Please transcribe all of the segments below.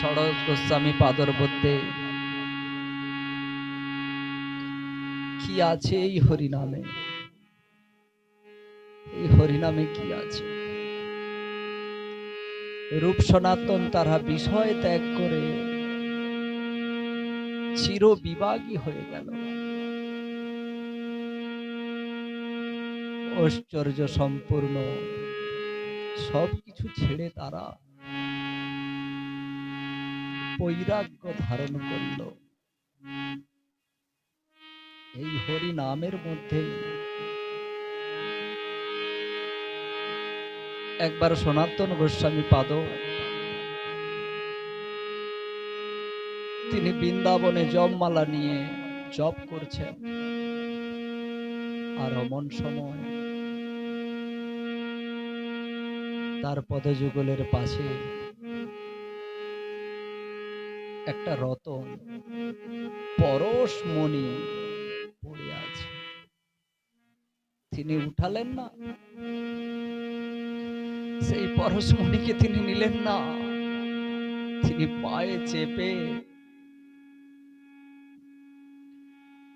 সড়ক গোস্বামী পাদর মধ্যে কি আছে এই হরিনামে? এই হরিনামে কি আছে? রূপ সনাতন তারা বিষয় ত্যাগ করে চির বিভাগী হয়ে গেল। ঐশ্বর্য সম্পূর্ণ সবকিছু ছেড়ে তারা বৈরাগ্য ধারণ করল। এই হরি নামের মধ্যে একবার সনাতন গোস্বামী পাদ, তিনি বৃন্দাবনে জপমালা নিয়ে জপ করছেন। আর অমন সময় তার পদযুগলের পাশে একটা রতন পরশ মণি পড়ে আছে। তিনি উঠালেন না। সেই পরশমণিকে তিনি নিলেন না। তিনি পায়ে চেপে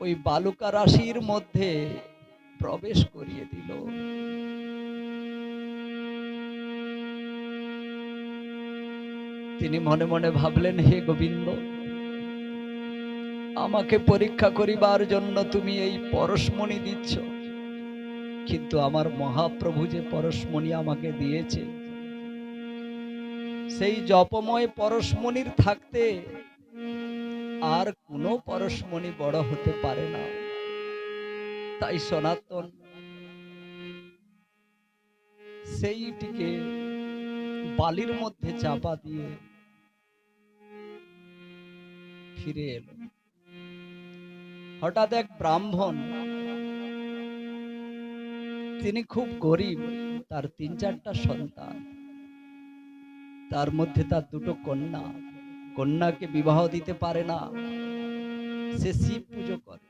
ওই বালুকা রাশির মধ্যে প্রবেশ করিয়ে দিল। তিনি মনে মনে ভাবলেন, হে গোবিন্দ, আমাকে পরীক্ষা করিবার জন্য তুমি এই পরশমণি দিচ্ছ। কিন্তু আমার মহাপ্রভু যে পরশমণি আমাকে দিয়েছে, সেই জপময় পরশমণির থাকতে আর কোনো পরশমণি বড় হতে পারে না। তাই সনাতন, সেইটিকে বালির মধ্যে চাপা দিয়ে ফিরে এলো। হঠাৎ এক ব্রাহ্মণ, তিনি খুব গরিব, তার তিন চারটা সন্তান, তার মধ্যে তার দুটো কন্যা, কন্যাকে বিবাহ দিতে পারে না, সে শিব পুজো করে।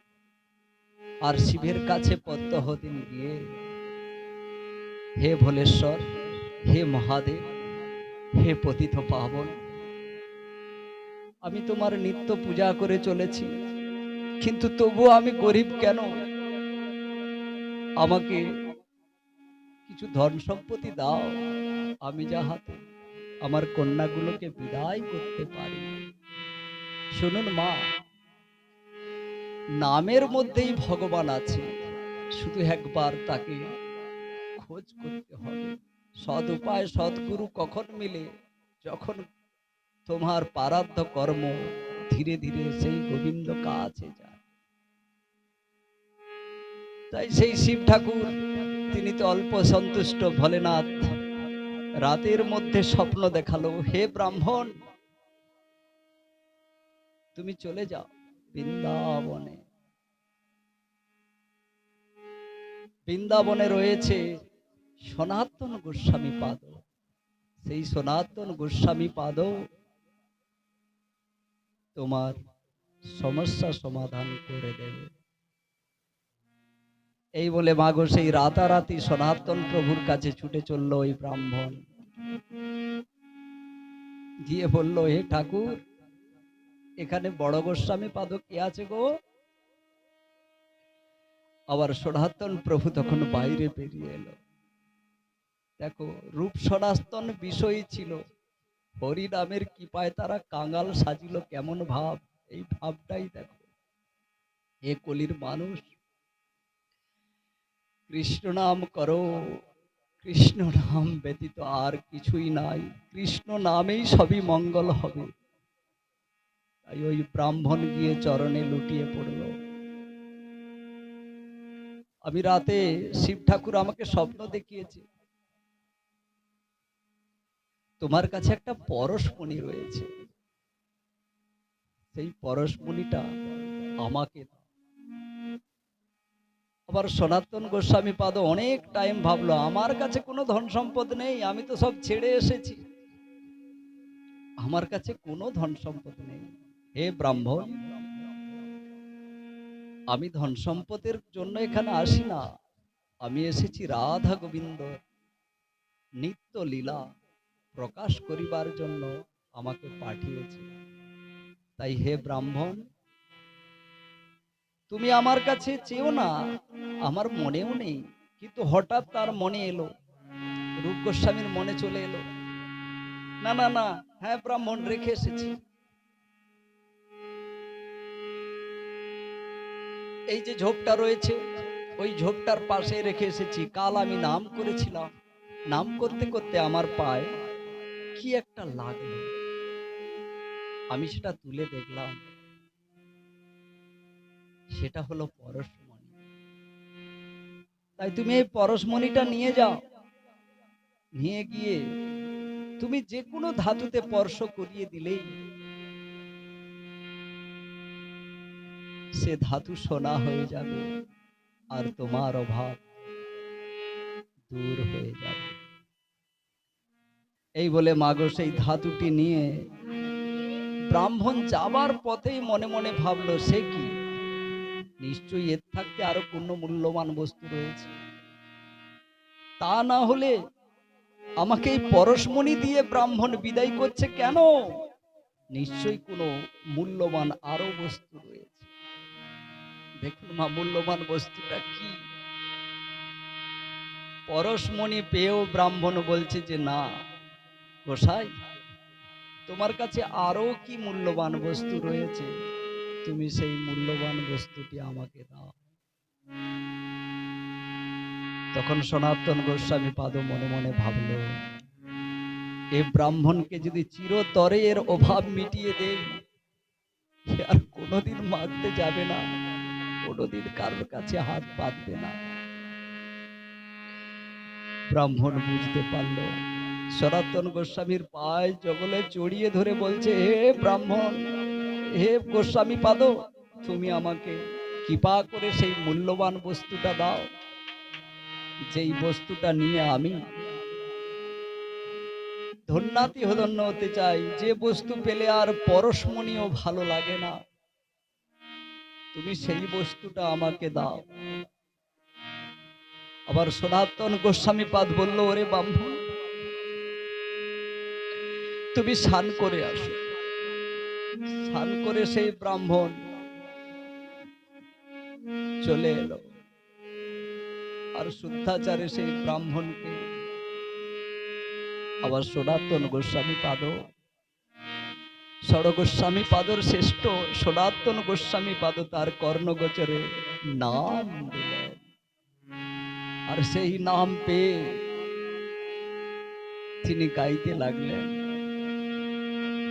আর শিবের কাছে পদ্মহদিন গিয়ে, হে ভোলেশ্বর, হে মহাদেব হে পতিত পাবন, আমি তোমার নিত্য পূজা করে চলেছি, কিন্তু তবুও আমি গরিব কেন? আমাকে কিছু ধন সম্পত্তি দাও, আমি যাহাতে আমার কন্যাগুলোকে বিদায় করতে পারি। শুনুন মা, নামের মধ্যেই ভগবান আছে শুধু একবার তাকে খোঁজ করতে হবে। সৎ উপায় সৎগুরু কখন মিলে? যখন তোমার পারাধ্য কর্ম, ধীরে ধীরে সেই গোবিন্দ কাছে যায়। তাই সেই শিব ঠাকুর, তিনি তো অল্প সন্তুষ্ট ভোলেনাথ। রাতের মধ্যে স্বপ্ন দেখাল, হে ব্রাহ্মণ, তুমি চলে যাও বৃন্দাবনে। বৃন্দাবনে রয়েছে সনাতন গোস্বামী পাদ। সেই সনাতন গোস্বামী পাদ, তোমার সমস্যা সমাধান করে দেবে। এই বলে মাগো, সেই রাতারাতি সনাতন প্রভুর কাছে ছুটে চলল ওই ব্রাহ্মণ। গিয়ে বলল, হে ঠাকুর, এখানে বড় গোস্বামী পাদ কে আছে গো? আবার সনাতন প্রভু তখন বাইরে বেরিয়ে এলো। দেখো রূপ সনাতন বিষয় ছিল। হরি নামের কৃপায় তারা কাঙ্গাল সাজিল কেমন ভাব, এই ভাবটাই দেখো। এ কলির মানুষ কৃষ্ণ নাম করো কৃষ্ণ নাম ব্যতীত আর কিছুই নাই। কৃষ্ণ নামেই সবই মঙ্গল হবে। তাই ওই ব্রাহ্মণ গিয়ে চরণে লুটিয়ে পড়ল। আমি রাতে শিব ঠাকুর আমাকে স্বপ্ন দেখিয়েছে। তোমার কাছে একটা পরশমণি রয়েছে। সেই পরশমণিটা আমাকে। আবার সনাতন গোস্বামী পাদ অনেক টাইম ভাবলো, আমার কাছে কোনো ধন সম্পদ নেই, আমি তো সব ছেড়ে এসেছি। আমার কাছে কোনো ধন সম্পদ নেই। হে ব্রাহ্মণ, আমি ধন সম্পদের জন্য এখানে আসি না। আমি এসেছি রাধা গোবিন্দ, নিত্য লীলা প্রকাশ করিবার জন্য আমাকে পাঠিয়েছে। তাই হে ব্রাহ্মণ, তুমি আমার কাছে চেও না, আমার মনেও নেই। কিন্তু হঠাৎ তার মনে এলো, রূপ গোস্বামীর মনে চলে এলো। না না না হ্যাঁ ব্রাহ্মণ, রেখে এসেছি। এই যে ঝোপটা রয়েছে, ওই ঝোপটার পাশে রেখে এসেছি। কাল আমি নাম করেছিলাম। নাম করতে করতে আমার পায়ে কি একটা লাগল। আমি সেটা তুলে দেখলাম। সেটা হলো পরশমণি। তাই তুমি এই পরশমণিটা নিয়ে যাও। নিয়ে গিয়ে তুমি যে কোনো ধাতুতে স্পর্শ করিয়ে দিলেই সে ধাতু সোনা হয়ে যাবে আর তোমার অভাব দূর হয়ে যাবে। এই বলে মাগো সেই ধাতুটি নিয়ে ব্রাহ্মণ যাবার পথেই মনে মনে ভাবলো, সে কি? নিশ্চয়ই এর থাকতে আরও কোনো মূল্যবান বস্তু রয়েছে। তা না হলে আমাকে এই পরশমণি দিয়ে ব্রাহ্মণ বিদায় করছে কেন? নিশ্চয়ই কোনো মূল্যবান আরও বস্তু রয়েছে। দেখুন মা, মূল্যবান বস্তুটা কি? পরশমণি পেয়েও ব্রাহ্মণ বলছে যে, না গোসাই তোমার কাছে আরও কি মূল্যবান বস্তু রয়েছে? তুমি সেই মূল্যবান বস্তুটি আমাকে দাও। তখন সনাতন গোস্বামী পাদ মনে মনে ভাবল, এ ব্রাহ্মণকে যদি চিরতরে এর অভাব মিটিয়ে সে আর কোনোদিন মারতে যাবে না, কোনোদিন কারোর কাছে হাত পাতবে না। ব্রাহ্মণ বুঝতে পারল সনাতন গোস্বামীর পায়ে জগলে জড়িয়ে ধরে বলছে, হে ব্রাহ্মণ, হে গোস্বামী পাদ, তুমি আমাকে কৃপা করে সেই মূল্যবান বস্তুটা দাও। যেই বস্তুটা নিয়ে আমি ধন্যাতি ধন্য হতে চাই, যে বস্তু পেলে আর পরশমণিও ভালো লাগে না, তুমি সেই বস্তুটা আমাকে দাও। আবার সনাতন গোস্বামী পাদ বলল, ওরে ব্রাহ্মণ তুমি স্নান করে আসো। স্নান করে সেই ব্রাহ্মণ চলে এলো। আর শুদ্ধাচারে সেই ব্রাহ্মণকে আবার সনাতন গোস্বামী পাদ। ষড় গোস্বামী পাদর শ্রেষ্ঠ, সনাতন গোস্বামী পাদ তার কর্ণগোচরে নাম দিলেন। আর সেই নাম পেয়ে তিনি গাইতে লাগলেন।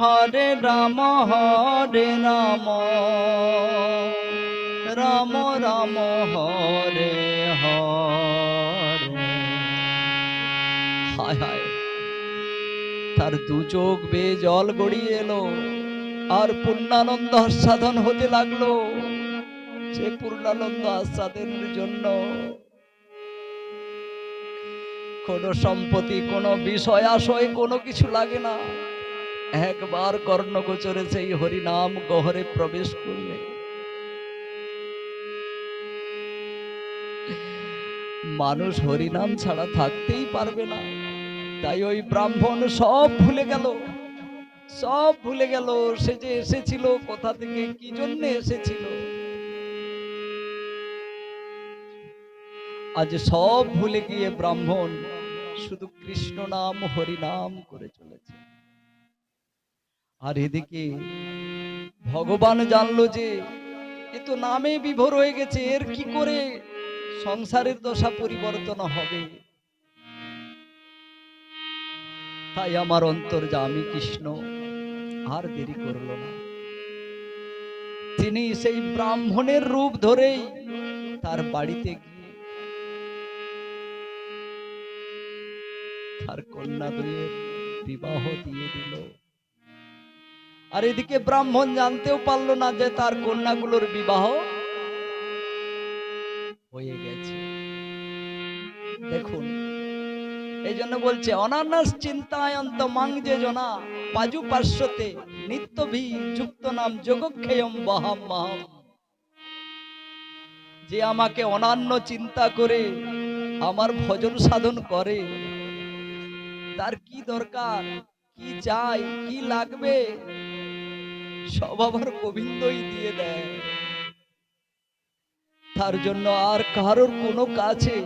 হরে রাম হরে রাম। রাম রাম, হরে হায় হায়। তার দু চোখ বেয়ে জল গড়িয়ে এলো, আর পূর্ণানন্দ আস্বাদন হতে লাগল। সে পূর্ণানন্দ আস্বাদনের জন্য কোনো সম্পত্তি, কোনো বিষয়, আশয়, কোনো কিছু লাগে না। একবার কর্ণগোচরে সেই হরিনাম গহরে প্রবেশ করলে। মানুষ হরিনাম ছাড়া থাকতেই পারবে না। তাই ওই ব্রাহ্মণ সব ভুলে গেল। সব ভুলে গেল, সে যে এসেছিল, কোথা থেকে কি জন্য এসেছিল? আজ সব ভুলে গিয়ে ব্রাহ্মণ শুধু কৃষ্ণ নাম, হরিনাম করে চলেছে। আর এদিকে ভগবান জানলো যে এ তো নামে বিভোর হয়ে গেছে, এর কি করে সংসারের দশা পরিবর্তন হবে? তাই আমার অন্তর আমি কৃষ্ণ, আর দেরি করল না। তিনি সেই ব্রাহ্মণের রূপ ধরেই তার বাড়িতে গিয়ে তার কন্যা দুয়ের বিবাহ দিয়ে দিল। আর এদিকে ব্রাহ্মণ জানতেও পারল না যে তার কন্যাগুলোর বিবাহ হয়ে গেছে। দেখুন এই জন্য বলছে, অনানাস চিন্তায়ন্ত মাং যে জনা পাজু পার্শ্বতে নিত্য ভি যুক্ত নাম যোগক্ষেয়ম বহাম মহাম। যে আমাকে অনান্য চিন্তা করে আমার ভজন সাধন করে, তার কি দরকার? কি চাই? কি লাগবে? সব আমার গোবিন্দই দিয়ে দেয়। তার জন্য আর কারোর কোনো কাছে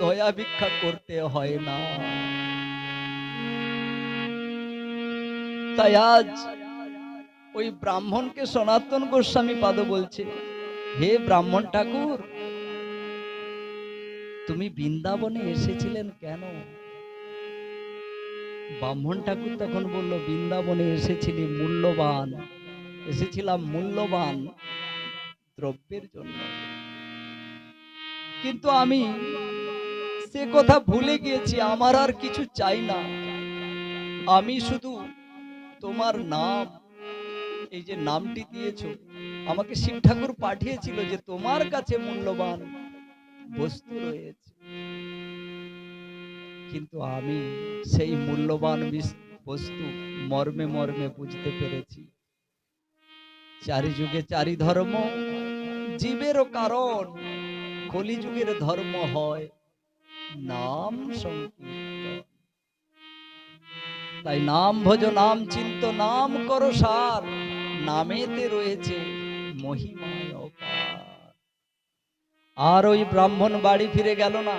দয়া ভিক্ষা করতে হয় না। তাই আজ ওই ব্রাহ্মণকে সনাতন গোস্বামী পাদ বলছে, হে ব্রাহ্মণ ঠাকুর, তুমি বৃন্দাবনে এসেছিলেন কেন? ব্রাহ্মণ ঠাকুর তখন বলল, বৃন্দাবনে এসেছিলি মূল্যবান, এসেছিলাম মূল্যবান দ্রব্যের জন্য। কিন্তু আমি সে কথা ভুলে গিয়েছি, আমার আর কিছু চাই না। আমি শুধু তোমার নাম, এই যে নামটি দিয়েছ, আমাকে শিব ঠাকুর পাঠিয়েছিল যে তোমার কাছে মূল্যবান বস্তু রয়েছে। কিন্তু আমি সেই মূল্যবান বস্তু মর্মে মর্মে বুঝতে পেরেছি। চারি যুগে চারি ধর্ম জীবেরও কারণ, কলিযুগের ধর্ম হয় নাম তাই নাম ভজ, নাম চিন্ত, নাম করো সার, নামেতে রয়েছে মহিমায় অপার। আর ওই ব্রাহ্মণ বাড়ি ফিরে গেল না।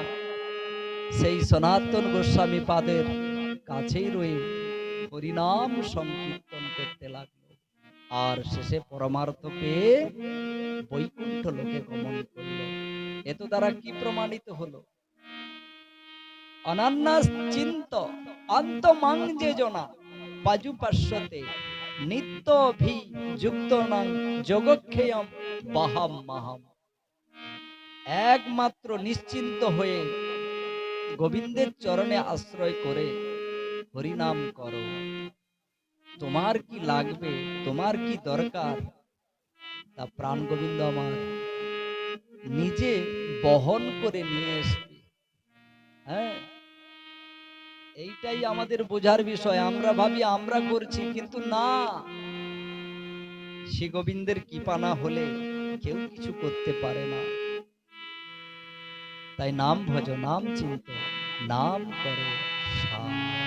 সেই সনাতন গোস্বামী পাদের কাছেই রয়ে হরিনাম সংকীর্তন করতে লাগল। আর শেষে পরমার্থ পেয়ে বৈকুণ্ঠ লোকে গমন করল। এত দ্বারা কি প্রমাণিত হলো? অনান্যাস চিন্ত অন্তমাং যে জনা পাজু পার্শ্বতে নিত্য ভি যুক্ত নাং যোগক্ষেয়ম বাহাম মাহাম। একমাত্র নিশ্চিন্ত হয়ে গোবিন্দের চরণে আশ্রয় করে হরিনাম করো। তোমার কি লাগবে, তোমার কি দরকার? তা প্রাণ গোবিন্দ আমার, নিজে বহন করে নিয়ে আসবে হ্যাঁ? এইটাই আমাদের বোঝার বিষয়। আমরা ভাবি আমরা করছি, কিন্তু না। শ্রী গোবিন্দের কৃপা না হলে কেউ কিছু করতে পারে না। তাই নাম ভজ, নাম চিন্ত নাম করো সার